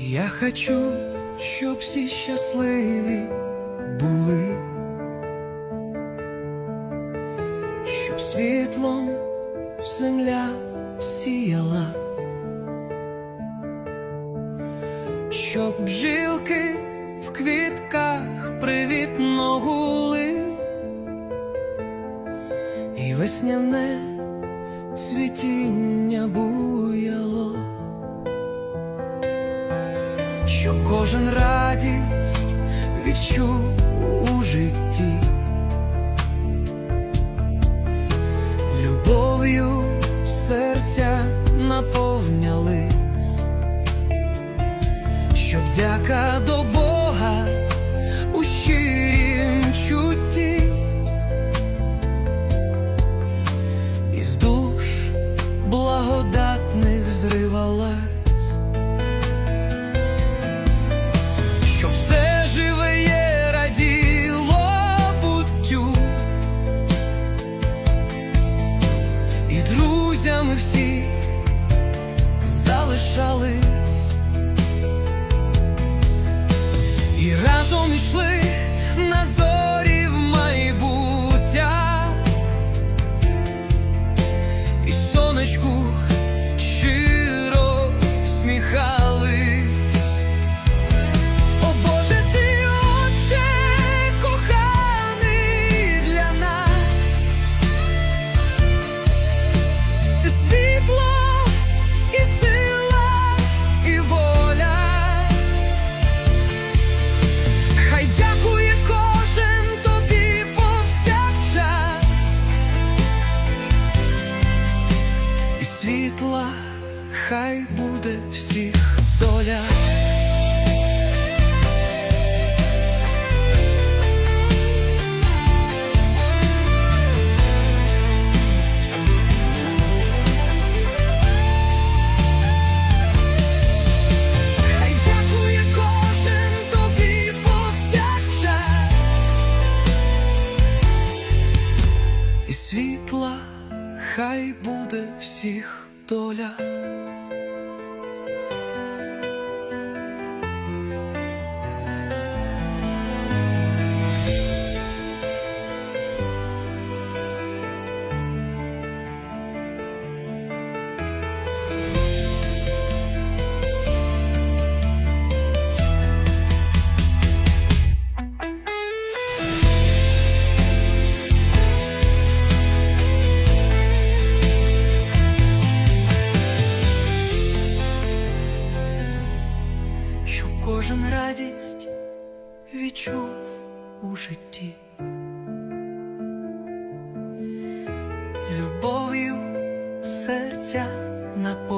Я хочу, щоб всі щасливі були, щоб світлом земля сіяла, щоб бжилки в квітках привітно гули, і весняне цвітіння буяло щоб кожен радість відчув у житті, любов'ю серця наповнялись, щоб дяка до Бога у щирім чутті, із душ благодатних зривалась. Друзями всі залишались. І разом йшли на в майбуття. І сонечку щиро світла хай буде всіх доля. Світла хай буде всіх доля. Кожен радість відчув у житті, любов'ю серця наповнив.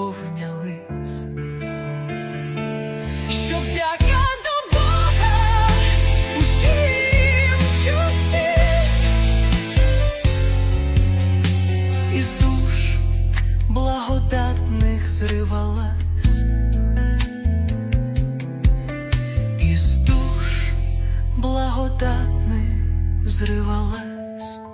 Thanks.